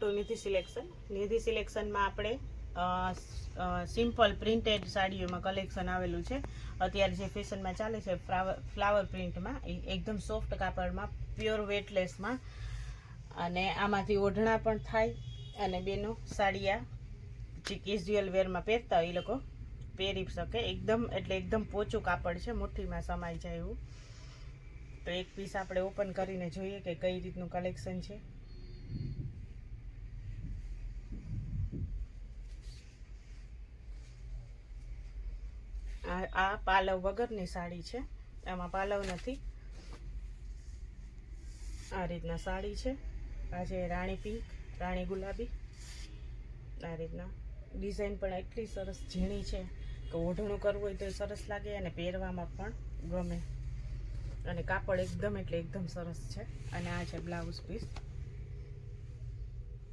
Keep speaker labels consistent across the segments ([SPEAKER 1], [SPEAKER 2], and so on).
[SPEAKER 1] Two નિધિ selection. નિધિ સિલેક્શનમાં આપણે simple printed સાડીઓમાં collection આવેલું છે. અત્યારે જે ફેશનમાં ચાલે છે ફ્લાવર પ્રિન્ટમાં એ એકદમ સોફ્ટ કાપડમાં પ્યોર વેટલેસમાં અને આમાંથી ઓઢણા પણ થાય અને બેનો સાડીયા જે કેઝ્યુઅલ વેરમાં પહેરતા હોય એ લોકો પહેરી શકે. એકદમ, એટલે એકદમ પોચું કાપડ છે મુઠ્ઠીમાં સમાઈ જાય એવું. તો એક પીસ આપણે ઓપન કરીને જોઈએ કે કઈ રીતનું કલેક્શન છે. આ પાલવ વગરની સાડી છે. આમાં પાલવ નથી. આ રીતના સાડી છે. આ છે રાણી પિંક, રાણી ગુલાબી. આ રીતના. ડિઝાઇન પણ એટલી સરસ ઝીણી છે કે ઓઢણું કરવું હોય તો સરસ લાગે અને પહેરવામાં પણ ગમે. અને કાપડ એકદમ એટલે એકદમ સરસ છે. અને આ છે બ્લાઉઝ પીસ.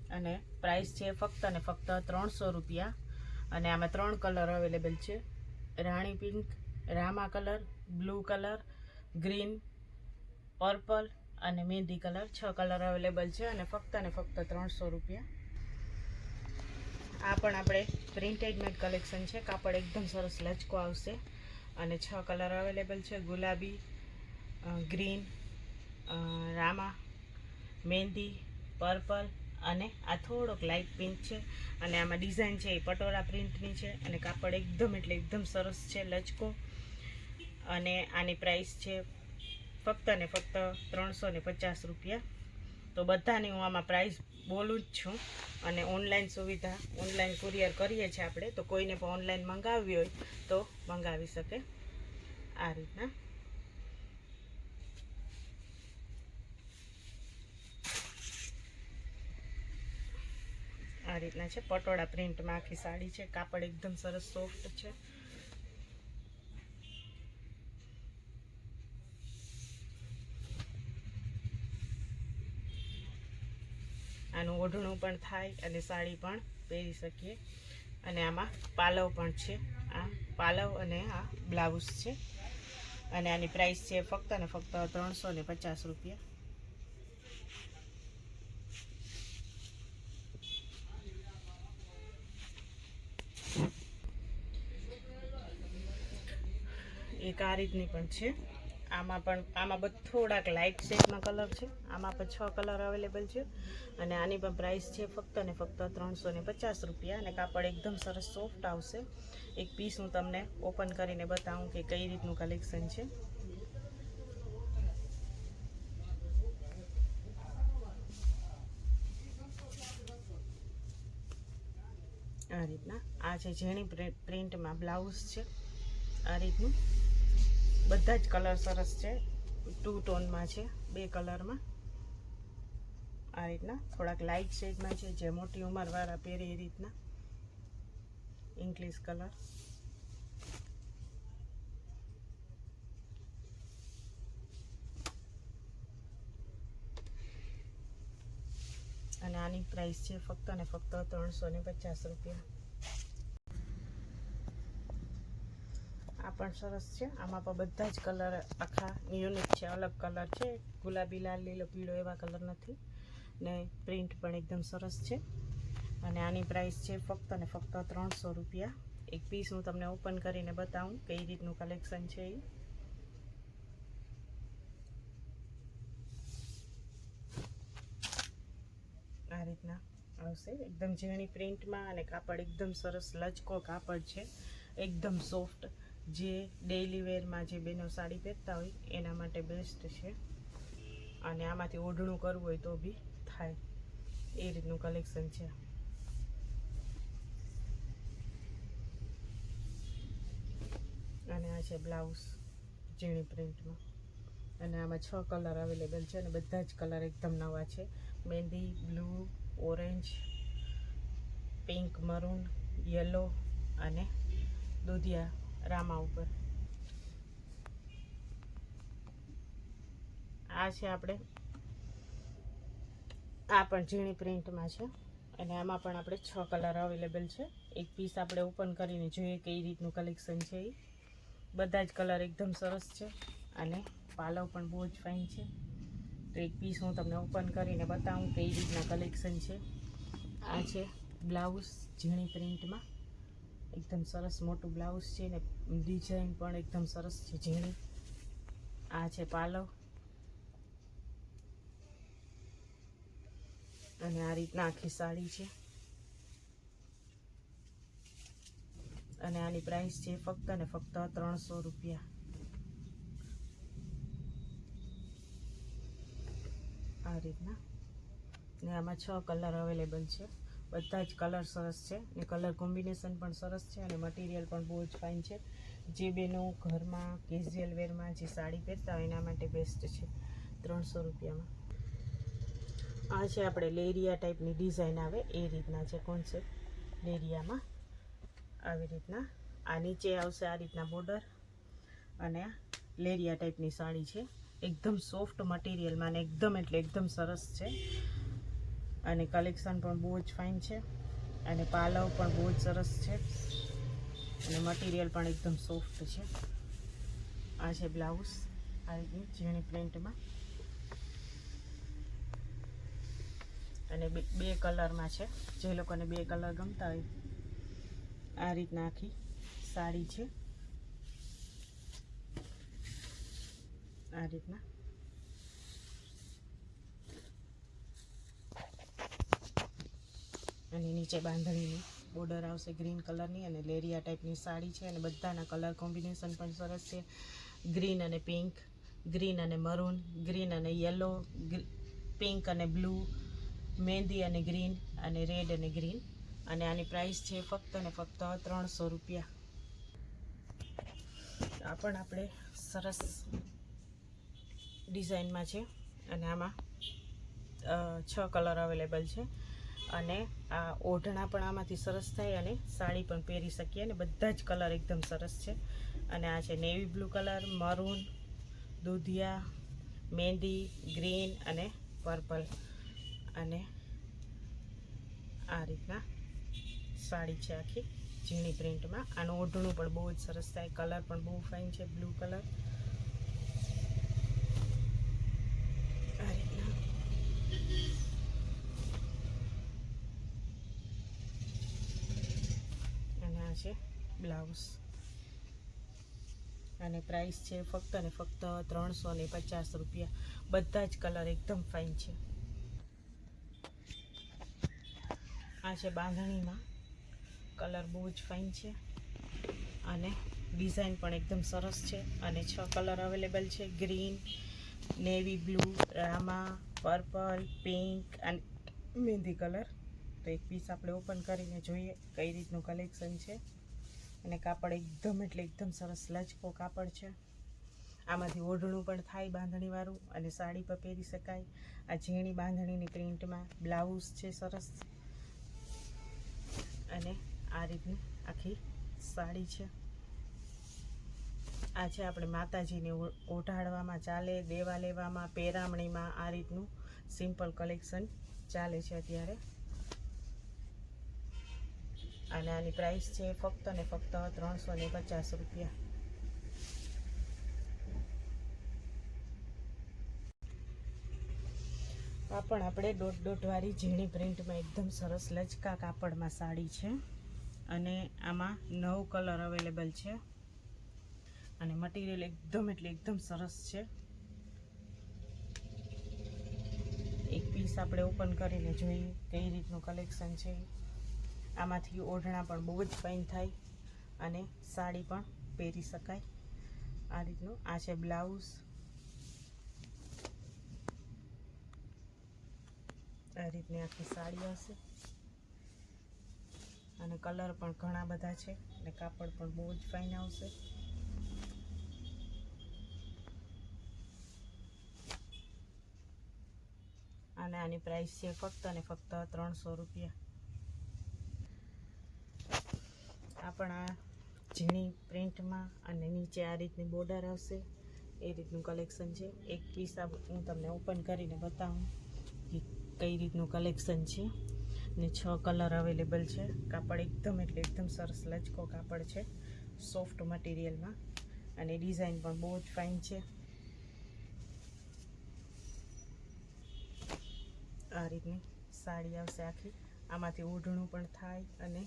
[SPEAKER 1] અને પ્રાઇસ છે ફક્ત અને ફક્ત ત્રણસો રૂપિયા. અને આમાં ત્રણ કલર અવેલેબલ છે. રાણી pink, Rama colour, blue colour, green, purple અને મહેંદી કલર. છ કલર અવેલેબલ છે અને ફક્ત અને ફક્ત ત્રણસો રૂપિયા. આ પણ આપણે પ્રિન્ટેડ કલેક્શન છે. કાપડ એકદમ સરસ લચકો આવશે. અને છ કલર અવેલેબલ છે. ગુલાબી ગ્રીન રામા મહેંદી પર્પલ અને આ થોડોક લાઇટ પિંક છે અને આમાં ડિઝાઇન છે એ પટોળા પ્રિન્ટની છે અને કાપડ એકદમ એટલે એકદમ સરસ છે, લચકો. અને આની પ્રાઇસ છે ફક્ત ને ફક્ત ત્રણસો ને પચાસ રૂપિયા. તો બધાની હું આમાં પ્રાઇસ બોલું જ છું. અને ઓનલાઈન સુવિધા ઓનલાઈન કુરિયર કરીએ છીએ આપણે. તો કોઈને પણ ઓનલાઈન મંગાવવી હોય તો મંગાવી શકે આ રીતના. આ રીતના છે. પટોળા પ્રિન્ટમાં આખી સાડી છે. કાપડ એકદમ સરસ સોફ્ટ છે. આનું ઓઢણું પણ થાય અને સાડી પણ પહેરી શકીએ. અને આમાં પાલવ પણ છે. આ પાલવ અને આ બ્લાઉઝ છે. અને આની પ્રાઇસ છે ફક્ત ને ફક્ત ત્રણસો ને પચાસ રૂપિયા. એક આ રીતની પણ છે. આમાં પણ, આમાં થોડાક લાઇટ શેડમાં કલર છે. આમાં પણ છ કલર અવેલેબલ છે. અને આની પણ પ્રાઇસ છે ફક્ત ને ફક્ત ત્રણસો ને પચાસ રૂપિયા. અને કાપડ એકદમ સરસ સોફ્ટ આવશે. એક પીસ હું તમને ઓપન કરીને બતાવું કે કઈ રીતનું કલેક્શન છે. આ રીતના. આ છે પ્રિ- પ્રિન્ટમાં બ્લાઉઝ છે. આ રીતનું. બધા જ કલર સરસ છે. ટુ ટોનમાં છે, બે કલરમાં. આ રીતના. થોડાક લાઇટ શેડમાં છે, જે મોટી ઉંમરવાળા પહેરે એ રીતના. ઇંગ્લિશ કલર અને આની પ્રાઇસ છે ફક્ત ને ફક્ત ત્રણસો ને પચાસ રૂપિયા. પણ સરસ છે. આમાં પણ બધા જ કલર આખા યુનિક છે. અલગ કલર છે. ગુલાબી, લાલ, લીલો, પીળો એવા કલર નથી. ને પ્રિન્ટ પણ એકદમ સરસ છે. અને આની પ્રાઇસ છે ફક્ત ને ફક્ત ત્રણસો રૂપિયા. એક પીસ હું તમને ઓપન કરીને બતાવું કઈ રીતનું કલેક્શન છે એ. આ રીતના આવશે. એકદમ ઝીણી પ્રિન્ટમાં અને કાપડ એકદમ સરસ લચકો કાપડ છે. એકદમ સોફ્ટ જે ડેઈલી વેરમાં જે બેનો સાડી પહેરતા હોય, એના માટે બેસ્ટ છે. અને આમાંથી ઓઢણું કરવું હોય તો બી થાય. એ રીતનું કલેક્શન છે. અને આ છે બ્લાઉઝ ઝીણી પ્રિન્ટમાં અને આમાં છ કલર અવેલેબલ છે અને બધા જ કલર એકદમ નવા છે. મહેંદી blue orange pink maroon yellow અને દૂધિયા રામા ઉપર. આ છે આપણે. આ પણ ઝીણી પ્રિન્ટમાં છે. અને આમાં પણ આપણે છ કલર અવેલેબલ છે. એક પીસ આપણે ઓપન કરીને જોઈએ કઈ રીતનું કલેક્શન છે એ બધા જ કલર એકદમ સરસ છે. અને પાલવ પણ બહુ જ ફાઇન છે. તો એક પીસ હું તમને ઓપન કરીને બતાવું કઈ રીતના કલેક્શન છે. આ છે બ્લાઉઝ ઝીણી પ્રિન્ટમાં. એકદમ સરસ મોટું બ્લાઉઝ છે ને ડિઝાઇન પણ એકદમ સરસ છે ઝીણી. આ છે પાલવ. અને આ રીતના આખી સાડી છે. અને આની પ્રાઇસ છે ફક્ત ને ફક્ત ત્રણસો રૂપિયા. આ રીતના. ને આમાં છ કલર અવેલેબલ છે. બધા જ કલર સરસ છે. ને કલર કોમ્બિનેશન પણ સરસ છે અને મટીરિયલ પણ બહુ જ ફાઇન છે. જે બેનો ઘરમાં કેઝ્યુઅલ વેરમાં જે સાડી પહેરતા હોય એના માટે બેસ્ટ છે. ત્રણસો રૂપિયામાં. આ છે આપણે લેરિયા ટાઈપની ડિઝાઇન આવે. એ રીતના છે કોન્સેપ્ટ લેરિયામાં આવી રીતના. આ નીચે આવશે આ રીતના બોર્ડર અને લેરિયા ટાઈપની સાડી છે. એકદમ સોફ્ટ મટીરિયલમાં અને એકદમ એટલે એકદમ સરસ છે. અને કલેક્શન પણ બહુ જ ફાઇન છે. અને પાલવ પણ બહુ જ સરસ છે. અને મટીરિયલ પણ એકદમ સોફ્ટ છે. આ છે બ્લાઉઝ આ રીતની ઝીણી પ્રિન્ટમાં. અને બે કલરમાં છે. જે લોકોને બે કલર ગમતા હોય, આ રીતના આખી સાડી છે. આ રીતના. અને નીચે બાંધણીની બોર્ડર આવશે ગ્રીન કલરની અને લેરિયા ટાઈપની સાડી છે અને બધાના કલર કોમ્બિનેશન પણ સરસ છે. ગ્રીન અને પિંક, ગ્રીન અને મરૂન, ગ્રીન અને યલો પિંક અને બ્લુ, મહેંદી અને ગ્રીન અને રેડ અને ગ્રીન. અને આની પ્રાઇસ છે ફક્ત ને ફક્ત ત્રણસો રૂપિયા. આ પણ આપણે સરસ ડિઝાઇનમાં છે. અને આમાં છ કલર અવેલેબલ છે. અને આ ઓઢણા પણ આમાંથી સરસ થાય અને સાડી પણ પહેરી શકીએ અને બધા જ કલર એકદમ સરસ છે. અને આ છે નેવી બ્લુ કલર મરૂન દૂધિયા મહેંદી ગ્રીન અને પર્પલ અને આ રીતના સાડી છે આખી ઝીણી પ્રિન્ટમાં આનું ઓઢણું પણ બહુ જ સરસ થાય કલર પણ બહુ ફાઇન છે બ્લુ કલર આ રીતના અને આ છે બ્લાઉઝ. અને પ્રાઇસ છે ફક્ત ને ફક્ત ત્રણસો ને પચાસ રૂપિયા. બધા જ કલર એકદમ ફાઇન છે. આ છે બાંધણીમાં. કલર બહુ જ ફાઇન છે. અને ડિઝાઇન પણ એકદમ સરસ છે. અને છ કલર અવેલેબલ છે. ગ્રીન નેવી બ્લુ રામા પર્પલ પિંક અને મહેંદી કલર તો એક પીસ આપણે ઓપન કરીને જોઈએ કઈ રીતનું કલેક્શન છે. અને કાપડ એકદમ એટલે એકદમ સરસ લચકો કાપડ છે. આમાંથી ઓઢણું પણ થાય બાંધણીવાળું અને સાડી પર પહેરી શકાય. આ ઝીણી બાંધણીની પ્રિન્ટમાં બ્લાઉઝ છે સરસ. અને આ રીતની આખી સાડી છે. આ છે આપણે માતાજીને ઓઢાડવામાં ચાલે, દેવા લેવામાં પેરામણીમાં આ રીતનું સિમ્પલ કલેક્શન ચાલે છે અત્યારે. અને આની પ્રાઇસ છે ફક્ત ને ફક્ત ત્રણસો ને પચાસ રૂપિયા. કાપડ આપણે દોઢ દોઢ વાળી ઝીણી પ્રિન્ટમાં એકદમ સરસ લચકા કાપડમાં સાડી છે. અને આમાં નવ કલર અવેલેબલ છે. અને મટીરિયલ એકદમ એટલે એકદમ સરસ છે. એક પીસ આપણે ઓપન કરીને જોઈએ કઈ રીતનું કલેક્શન છે. આમાંથી ઓઢણા પણ બહુ જ ફાઇન થાય અને સાડી પણ પહેરી શકાય. આ રીતનું. આ છે બ્લાઉઝ. આ રીતની આખી સાડી હશે. અને કલર પણ ઘણા બધા છે અને કાપડ પણ બહુ જ ફાઇન આવશે. અને આની પ્રાઇસ છે ફક્ત અને ફક્ત ત્રણસો રૂપિયા. આ પણ ઝીણી પ્રિન્ટમાં અને નીચે આ રીતની બોર્ડર આવશે. એ રીતનું કલેક્શન છે. એક પીસ હું તમને ઓપન કરીને બતાવું કે કઈ રીતનું કલેક્શન છે ને છ કલર અવેલેબલ છે. કાપડ એકદમ એટલે એકદમ સરસ લચકો કાપડ છે સોફ્ટ મટીરિયલમાં અને ડિઝાઇન પણ બહુ જ ફાઇન છે. આ રીતની સાડી આવશે આખી. આમાંથી ઓઢણું પણ થાય અને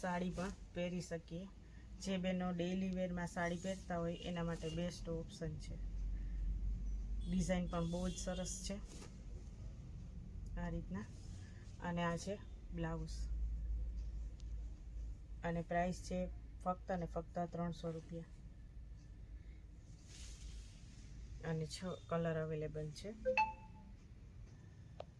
[SPEAKER 1] સાડી પણ પહેરી શકીએ. જે બહેનો ડેઈલી વેરમાં સાડી પહેરતા હોય, એના માટે બેસ્ટ ઓપ્શન છે. ડિઝાઇન પણ બહુ જ સરસ છે. આ રીતના. અને આ છે બ્લાઉઝ અને પ્રાઇસ છે ફક્ત ને ફક્ત ત્રણસો રૂપિયા. અને છ કલર અવેલેબલ છે.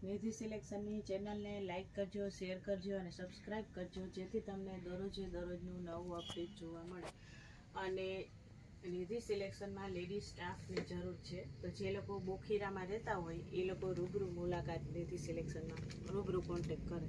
[SPEAKER 1] નિધિ સિલેક્શનની ચેનલને લાઇક કરજો, શેર કરજો અને સબસ્ક્રાઈબ કરજો, જેથી તમને દરરોજે દરરોજનું નવું અપડેટ જોવા મળે. અને નિધિ સિલેક્શનમાં લેડી સ્ટાફની જરૂર છે. તો જે લોકો બોખીરામાં રહેતા હોય, એ લોકો રૂબરૂ મુલાકાત નિધિ સિલેક્શનમાં રૂબરૂ કોન્ટેક કરે.